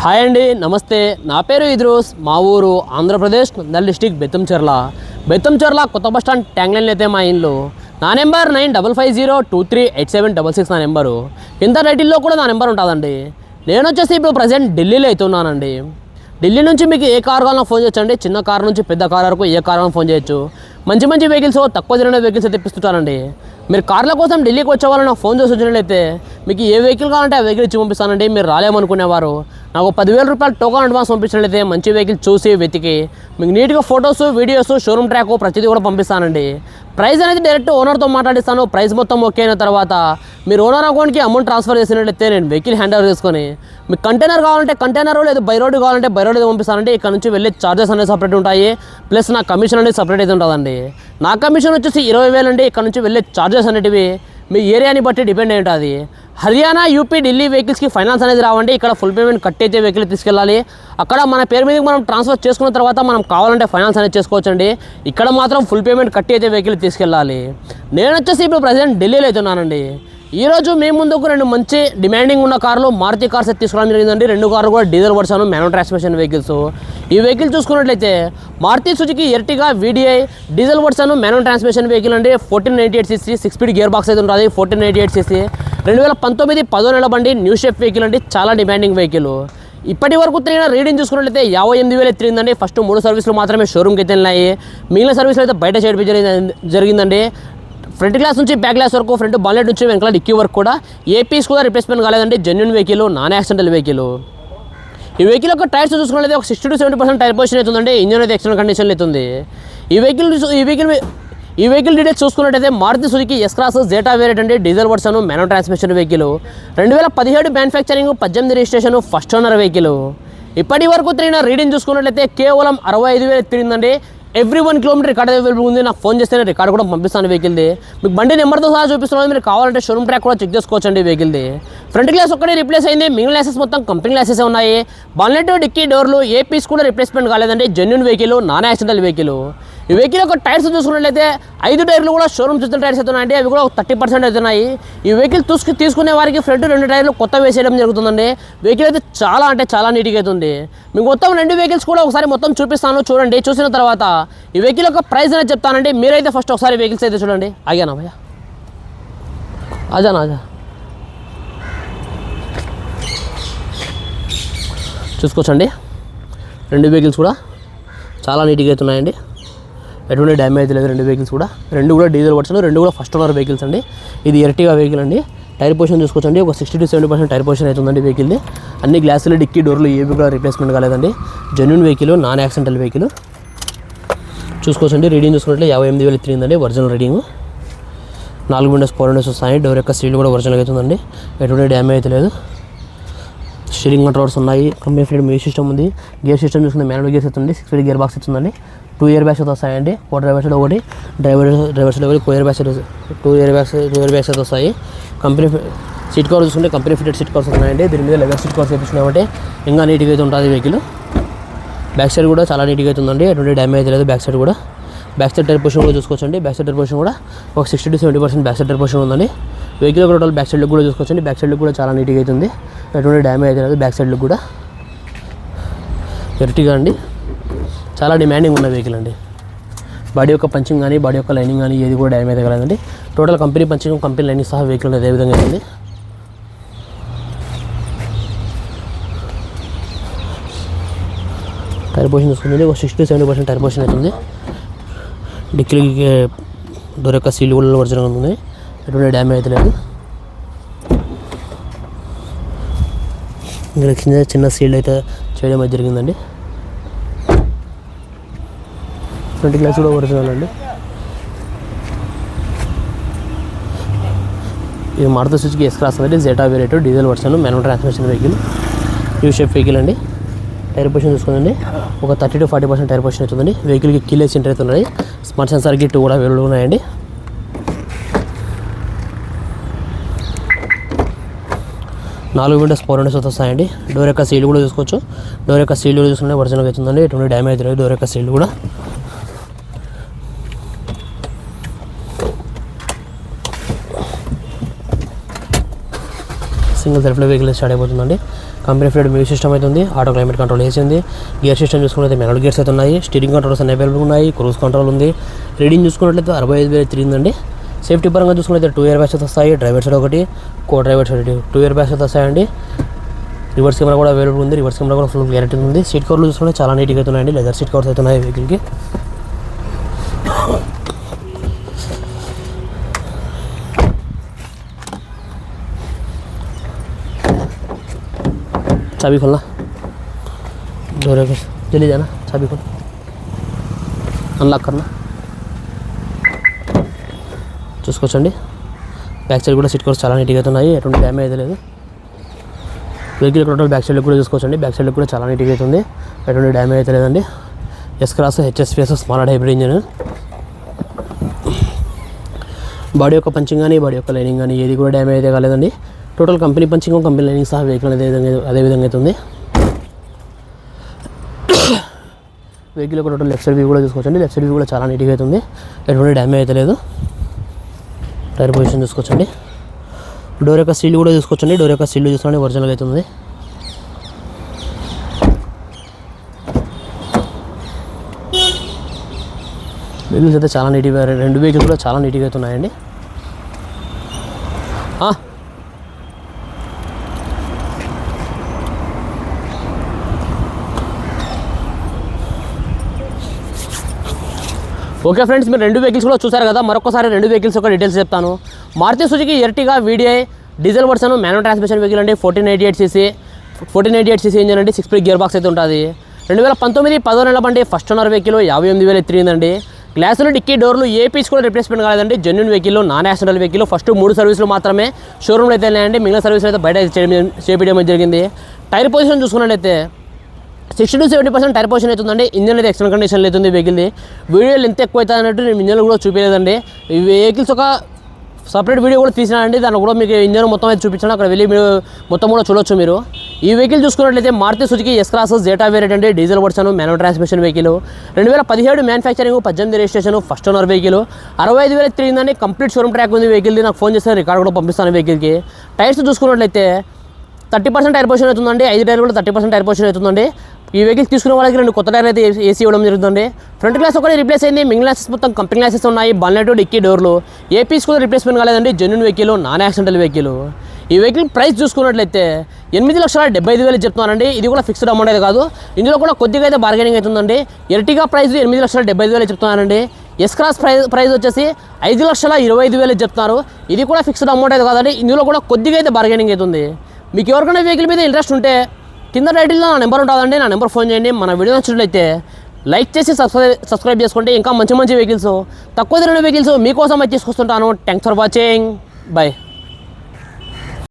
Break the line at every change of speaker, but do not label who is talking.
Hi అండి నమస్తే. నా పేరు ఇద్రూస్. మా ఊరు ఆంధ్రప్రదేశ్ నందల్ డిస్టిక్ బెత్తంచెర్ల. బెత్తంచెర్ల కొత్త బస్ స్టాండ్ ట్యాంగ్లైన్ అయితే మా ఇల్లు. నా number nine double five zero two three eight seven double six నా నెంబరు. ఇంత టైటిల్లో కూడా నా నెంబర్ ఉంటుందండి. నేను వచ్చేసి ఇప్పుడు ప్రజెంట్ ఢిల్లీలో అవుతున్నానండి ఢిల్లీ నుంచి మీకు ఏ కార్ కావాలన్నా ఫోన్ చేయొచ్చండి. చిన్న కార్ నుంచి పెద్ద కార్ వరకు ఏ కార్ అయినా ఫోన్ చేయొచ్చు. మంచి మంచి వెహికల్స్ తక్కువ తిరిగిన వెహికల్స్ అయితే తెప్పిస్తుంటానండి. మీరు కార్ల కోసం ఢిల్లీకి వచ్చే వాళ్ళు నాకు ఫోన్ చేసి వచ్చినట్లయితే మీకు ఏ వెహికల్ కావాలంటే ఆ వెహికల్ ఇచ్చి పంపిస్తానండి. మీరు రాలేమనుకునేవారు. నాకు పదివేల రూపాయలు టోకన్ అడ్వాన్స్ పంపించినట్లయితే మంచి వెహికల్ చూసి వెతికి. మీకు నీట్గా ఫొటోస్ వీడియోస్ షోరూమ్ ట్రాక్ ప్రతిదీ కూడా పంపిస్తానండి. ప్రైస్ అనేది డైరెక్ట్ ఓనర్తో మాట్లాడిస్తాను. ప్రైస్ మొత్తం ఓకే అయిన తర్వాత మీరు ఓనర్ అకౌంట్కి అమౌంట్ ట్రాన్స్ఫర్ చేసినట్లయితే నేను వెహికల్ హ్యాండ్ ఓవర్ చేసుకొని మీకు కంటైనర్ కావాలంటే కంటైనర్ లేదు బై రోడ్ కావాలంటే బై రోడ్ పంపిస్తానండి. ఇక్కడ నుంచి వెళ్ళే ఛార్జెస్ అనేది సపరేట్ ఉంటాయి. ప్లస్ నా కమిషన్ అనేది సపరేట్ అయితే ఉంటుందండి. నా కమిషన్ వచ్చేసి ఇరవై వేలు అండి. ఇక్కడ నుంచి వెళ్ళే చార్జెస్ అనేటివి మీ ఏరియాని బట్టి డిపెండ్ అయి ఉంటుంది. హర్యానా యూపీ ఢిల్లీ వెహికల్స్కి ఫైనాన్స్ అనేది రావండి. ఇక్కడ ఫుల్ పేమెంట్ కట్ అయితే వెహికల్ తీసుకెళ్ళాలి. అక్కడ మన పేరు మీదకి మనం ట్రాన్స్ఫర్ చేసుకున్న తర్వాత మనం కావాలంటే ఫైనాన్స్ అనేది చేసుకోవచ్చండి. ఇక్కడ మాత్రం ఫుల్ పేమెంట్ కట్టి అయితే వెహికల్ తీసుకెళ్ళాలి. నేను వచ్చేసి ఇప్పుడు ప్రజెంట్ ఢిల్లీలో అవుతున్నానండి. ఈరోజు మీ ముందుకు రెండు మంచి డిమాండింగ్ ఉన్న కార్లు మారుతి కార్స్ తీసుకోవడం జరిగిందండి. రెండు కార్లు కూడా diesel version manual transmission vehicles ఈ వెహికల్ చూసుకున్నట్లయితే Maruti Suzuki Ertiga VDI diesel version manual transmission vehicle అండి. Fourteen eighty eight CC six speed gear box అయితే ఉంటుంది. ఫోర్టీన్ నైంటీ ఎయిట్ సీసీ రెండు వేల పంతొమ్మిది పదో నెల బండి న్యూ షేప్ వెహికల్ అండి. చాలా డిమాండింగ్ వెహికల్ ఇప్పటి వరకు తిరిగిన రీడింగ్ చూసుకున్నట్లయితే యాభై ఎనిమిది వేలు తిరిగిందండి. ఫస్ట్ మూడు సర్వీసులు మాత్రమే షోరూమ్కి అయితే వెళ్ళినాయి మిగిలిన సర్వీసులు అయితే బయట చేయడం జరిగిందండి. ఫ్రంట్ గ్లాస్ నుంచి బ్యాక్ గ్లాస్ వరకు ఫ్రంట్ బాలెట్ నుంచి వెనకాల డిక్కీ వరకు కూడా. ఏ పీస్ కూడా రిప్లేస్మెంట్ కాలేదండి. Genuine vehicle non accidental vehicle ఈ వెహికల్ యొక్క టైర్స్ చూసుకున్నట్లయితే ఒక sixty to seventy percent tyre position అవుతుందండి. ఇంజన్ అయితే ఎక్స్టర్నల్ కండిషన్లో అవుతుంది ఈ వెహికల్ ఈ వెహికల్ ఈ వెహికల్ డీటెయిల్స్ చూసుకున్నట్టయితే Maruti Suzuki S Cross Zeta variant అండి. Diesel version manual transmission vehicle రెండు వేల పదిహేడు మ్యానుఫ్యాక్చరింగ్ పద్దెనిమిది రిజిస్ట్రేషన్ ఫస్ట్ ఓనర్ వెహికల్ ఇప్పటి వరకు తిరిగిన రీడింగ్ చూసుకున్నట్లయితే కేవలం అరవై ఐదు వేలు తిరిగిందండి. Every one kilometre record available ఉంది. నాకు ఫోన్ చేస్తే రికార్డ్ కూడా పంపిస్తాను వెహికల్ది మీకు బండి నెంబర్తో సహా చూపిస్తున్నాను. మీరు కావాలంటే షోరూమ్ ట్రాక్ కూడా చెక్ చేసుకోవచ్చండి వెహికల్ది ఫ్రంట్ గ్లాస్ ఒక్కడే రిప్లేస్ అయింది. మిగిలిన గ్లాసెస్ మొత్తం కంపెనీ గ్లాసెస్ ఉన్నాయి. బాన్లెట్ డిక్కీ డోర్లు ఏ పీస్ కూడా రిప్లేస్మెంట్ కాలేదండి. Genuine vehicle non accidental vehicle ఈ వెహికల్ యొక్క టైర్స్ చూసుకున్నట్లయితే ఐదు టైర్లు కూడా షోరూమ్ చూసిన టైర్స్ అవుతున్నాయండి అవి కూడా థర్టీ పర్సెంట్ అవుతున్నాయి ఈ వెహికల్ తీసుకు తీసుకునే వారికి ఫ్రంట్ రెండు టైర్లు కొత్త వేసేయడం జరుగుతుందండి. వెహికల్ అయితే చాలా అంటే చాలా నీట్గా అవుతుంది మీకు మొత్తం రెండు వెహికల్స్ కూడా ఒకసారి మొత్తం చూపిస్తాను. చూడండి చూసిన తర్వాత ఈ వెహికల్ యొక్క ప్రైస్ అనేది చెప్తానండి. మీరైతే ఫస్ట్ ఒకసారి వెహికల్స్ అయితే చూడండి. ఆగానా భయ్యా? అజానా అజా చూసుకోవచ్చండి. రెండు వెహికల్స్ కూడా చాలా నీట్గా అవుతున్నాయండి ఎటువంటి డ్యామేజ్ లేదు రెండు వెహికల్స్ కూడా. రెండు కూడా డీజిల్ వర్షన్ రెండు కూడా ఫస్ట్ ఓనర్ వెహికల్స్ అండి. ఇది ఎర్టిగా వెహికల్ అండి. టైర్ పొజిషన్ చూసుకోవచ్చండి. ఒక sixty to seventy percent tyre position అవుతుందండి వెహికల్ది అన్ని గ్లాసులు డిక్కీ డోర్లు ఏవి కూడా రిప్లేస్మెంట్ కాలేదండి. Genuine vehicle non accidental vehicle చూసుకోవచ్చండి. రీడింగ్ చూసుకున్నట్లయితే యాభై ఎనిమిది వేలు తిరిగిందండి ఒరిజినల్ రీడింగ్ నాలుగు విండోస్ ఫోర్ విండోస్ వస్తాయి డోర్ యొక్క సీల్ కూడా ఒరిజినల్ అవుతుందండి. ఎటువంటి డ్యామేజ్ అయితే లేదు. స్టీరింగ్ కంట్రోల్స్ ఉన్నాయి. కంపెనీ ఫ్రీడ్ మ్యూజిక్ సిస్టమ్ ఉంది. గేర్ సిస్టమ్ చూసుకుంటే మ్యానువల్ గేర్స్ అవుతుంది సిక్స్ ఫీట్ గేర్ బాక్స్ ఇస్తుందండి టూ ఇయర్ బ్యాగ్స్ అయితే వస్తాయండి. ఒక డ్రైవర్ సైడ్ ఒకటి డ్రైవర్ డ్రైవర్ సైడ్ ఒకటి two air bags two air bags two air bags అయితే వస్తాయి. కంపెనీ సీట్ కవర్ చూసుకుంటే కంపెనీ ఫిటెడ్ సీట్ కవర్స్ ఉన్నాయండి దీని మీద లెవెల్ సీట్ కవర్స్ వేపించినామంటే ఇంకా నీట్గా అయితే ఉంటుంది వెహికల్ బ్యాక్ సైడ్ కూడా చాలా నీట్గా అయితే ఉందండి. ఎటువంటి డ్యామేజ్ లేదు బ్యాక్ సైడ్ కూడా. బ్యాక్ సైడ్ టైర్ పొజిషన్ కూడా చూసుకోవచ్చండి. బ్యాక్ సైడ్ టైర్ పొజిషన్ కూడా ఒక sixty to seventy percent back side tyre position ఉందండి. వెహికల్ టోటల్ బ్యాక్ సైడ్ కూడా చూసుకోవచ్చండి. బ్యాక్ సైడ్ కూడా చాలా నీట్గా అవుతుంది ఎటువంటి డ్యామేజ్ లేదు బ్యాక్ సైడ్ కూడా. ఎర్టిగా అండి. చాలా డిమాండింగ్ ఉన్న వెహికల్ అండి. బాడీ యొక్క పంచింగ్ కానీ బాడీ యొక్క లైనింగ్ కానీ ఏది కూడా డ్యామేజ్ కాలేదండి total company punching company lining సహా వెహికల్ అదే విధంగా ఉంది టైర్ పోషన్ చూసుకుంటుంది ఒక sixty seventy percent tyre position అవుతుంది డిక్కీ డోర్ యొక్క సీల్ కూడా ఒరిజినల్ ఉంది ఎటువంటి డ్యామేజ్ అయితే లేదు. ఇంకా చిన్న చిన్న సీల్ అయితే చేయడం అయితే జరిగిందండి. ట్వంటీ గ్లాస్ కూడా ఒరిజినల్ అండి. ఇది మారుతి సుజుకి ఎస్ క్లాస్ అనేది Zeta variant diesel version manual transmission vehicle U shape vehicle అండి. టైర్ పొజిషన్ చూసుకోండి ఒక thirty to forty percent tyre position అవుతుందండి. వెహికల్కి కిలేజ్ సెంటర్ అయితే ఉన్నాయి స్మార్ట్ సెన్సార్ గిట్ కూడా అవైలబుల్ ఉన్నాయండి. నాలుగు విండోస్ ఫోర్ విండోస్ వస్తాయండి. డోర్ యొక్క సీల్ కూడా చూసుకోవచ్చు. డోర్ యొక్క సీల్ కూడా చూసుకుంటే ఒరిజినల్గా అవుతుందండి. ఎటువంటి డ్యామేజ్ లేదు. డోర్ యొక్క సీల్ కూడా. సింగిల్ సెల్ఫ్లో వెహికల్ స్టార్ట్ అయిపోతుందండి. కంపెనీ ఫ్లైడ్ మ్యూజిక్ సిస్టమ్ అయితే ఉంది ఆటో క్లైమేట్ కంట్రోల్ వేసింది గేర్ సిస్టమ్ చూసుకున్నట్లయితే మెనల్ గేర్స్ అయితే ఉన్నాయి స్టీరింగ్ కంట్రోల్స్ అన్ని అవైలబుల్ ఉన్నాయి క్రూజ్ కంట్రోల్ ఉంది. రీడింగ్ చూసుకున్నట్లయితే అరవై ఐదు వేలు తిరిగిందండి. సేఫ్టీ పరంగా చూసుకున్నట్లయితే టూ ఇయర్ బ్యాగ్స్ అయితే వస్తాయి డ్రైవర్ సైడ్ ఒకటి co driver side two air bags అయితే వస్తాయండి. రివర్స్ కెమెరా కూడా అవైలబుల్ ఉంది రివర్స్ కెమెరా కూడా ఫుల్ క్లారిటీ ఉంది. సీట్ కవర్లు చూసుకుంటే చాలా నీట్గా అయితే ఉన్నాయండి లెదర్ సీట్ కవర్స్ అయితే ఉన్నాయి వెహికల్కి चाबी खोलना डोरे को जल्दी जाना चाबी खोल అన్లాక్ కర్నా చూసుకోవచ్చండి బ్యాక్ సైడ్ కూడా సీట్ కవర్స్ చాలా నీట్గా అయితే ఉన్నాయి ఎటువంటి డ్యామేజ్ అయితే లేదు వెహికల్ టోటల్ బ్యాక్ సైడ్ కూడా చూసుకోవచ్చండి బ్యాక్ సైడ్ కూడా చాలా నీట్గా అయితే ఉంది ఎటువంటి డ్యామేజ్ అయితే లేదండి S cross HS face smart hybrid engine body యొక్క పంచింగ్ కానీ బాడీ యొక్క లైనింగ్ కానీ ఏది కూడా డ్యామేజ్ అయితే కాలేదండి Total company punching company lining సహా వెహికల్ అదే విధంగా అదే విధంగా అయితే ఉంది వెహికల్ ఒక టోటల్ లెఫ్ట్ సైడ్ వ్యూ కూడా చూసుకోవచ్చండి లెఫ్ట్ సైడ్ వ్యూ కూడా చాలా నీట్గా అవుతుంది ఎటువంటి డ్యామేజ్ అయితే లేదు టైర్ పొజిషన్ చూసుకోవచ్చండి డోర్ యొక్క సీల్ కూడా చూసుకోవచ్చండి డోర్ యొక్క సీల్ చూసుకోండి ఒరిజినల్గా అవుతుంది వెహికల్స్ అయితే చాలా నీట్గా రెండు వెహికల్స్ కూడా చాలా నీట్గా అవుతున్నాయండి ఓకే ఫ్రెండ్స్ మీరు రెండు వెహికల్స్ కూడా చూసారు కదా మరొకసారి రెండు వెహికల్స్ యొక్క డీటెయిల్స్ చెప్తాను. Maruti Suzuki Ertiga VDI diesel version manual transmission vehicle అండి fourteen eighty eight CC fourteen eighty eight CC engine అండి సిక్స్ స్పీడ్ గేర్ బాక్స్ అయితే ఉంటుంది. రెండు వేల పంతొమ్మిది పదో నెలల బండి ఫస్ట్ ఓనర్ వెహికల్ యాభై ఎనిమిది వేలు ఎత్తిరిందండి గ్లాసులు డిక్కీ డోర్లు ఏ పీస్ కూడా రిప్లేస్మెంట్ కాలేదండి. Genuine vehicle non accidental vehicle first మూడు సర్వీసులు మాత్రమే షోరూమ్లో అయితే లేదండి మిగిలిన సర్వీసులు అయితే బయట చేయడం చేపించడం జరిగింది. టైర్ పొజిషన్ చూసుకున్నట్లయితే sixty to seventy percent tyre position అవుతుందండి. ఇంజన్ అయితే ఎక్సలెంట్ కండిషన్ అవుతుంది వెహికల్ది వీడియోలు ఎంత ఎక్కువ అవుతుంది అన్నట్టు నేను ఇంజన్ కూడా చూపించలేదండి. ఈ వెహికల్స్ ఒక సపరేట్ వీడియో కూడా తీసినానండి దాన్ని కూడా మీకు ఇంజన్ మొత్తం అయితే చూపించాను. అక్కడ వెళ్ళి మీరు మొత్తం కూడా చూడొచ్చు మీరు. ఈ వెహికల్ చూసుకున్నట్లయితే Maruti Suzuki S Cross Zeta variant అండి. Diesel version manual transmission vehicle రెండు వేల పదిహేడు మ్యానుఫ్యాక్చరింగ్ పద్దెనిమిది రిజిస్ట్రేషన్ ఫస్ట్ ఓనర్ వెహికల్ అరవై ఐదు వేలు తిరిగిందండి కంప్లీట్ షోరూమ్ ట్రాక్ ఉంది వెహికల్ది నాకు ఫోన్ చేస్తే రికార్డ్ కూడా పంపిస్తాను వెహికల్కి టైర్స్ చూసుకున్నట్లయితే థర్టీ పర్సెంట్ టైర్ పొజిషన్ అవుతుందండి. ఐదు టైర్ కూడా థర్టీ పర్సెంట్ టైర్ పొజిషన్ అవుతుందండి. ఈ వెహికల్ తీసుకునే వాళ్ళకి రెండు కొత్త టైర్ అయితే ఏసీ ఇవ్వడం జరుగుతుంది. ఫ్రంట్ గ్లాస్ ఒకటి రిప్లేస్ అయింది. మిగిలిన గ్లాసెస్ మొత్తం కంపెనీ గ్లాసెస్ ఉన్నాయి. బల్నెట్ డిక్కీ డోర్లు. ఏ పీస్ కూడా రిప్లేస్మెంట్ కాలేదండి. Genuine vehicle non accidental vehicle ఈ వెహికల్ ప్రైస్ చూసుకున్నట్లయితే ఎనిమిది లక్షల డెబ్బై ఐదు వేలు చెప్తున్నానండి ఇది కూడా ఫిక్స్డ్ అమౌంట్ అయితే కాదు. ఇందులో కూడా కొద్దిగా అయితే బార్గెనింగ్ అవుతుందండి. ఎర్టిగా ప్రైస్ ఎనిమిది లక్షల డెబ్బై ఐదు వేలు చెప్తున్నానండి ఎస్ క్రాస్ ప్రైస్ ప్రైస్ వచ్చేసి ఐదు లక్షల ఇరవై ఐదు వేలు చెప్తున్నారు. ఇది కూడా ఫిక్స్డ్ అమౌంట్ అయితే కాదండి. ఇందులో కూడా కొద్దిగా అయితే బార్గెనింగ్ అవుతుంది. మీకు ఎవరికైనా వెహికల్ మీద ఇంట్రెస్ట్ ఉంటే కింద టైటిల్లో నా నెంబర్ ఉంటుందండి నా నెంబర్ ఫోన్ చేయండి. మన వీడియో నచ్చినట్లయితే లైక్ చేసి సబ్స్క్రైబ్ సబ్స్క్రైబ్ చేసుకుంటే ఇంకా మంచి మంచి వెహికల్స్ తక్కువ తిరిగిన వెహికల్స్ మీకోసం అయితే తీసుకొస్తుంటాను. Thanks for watching bye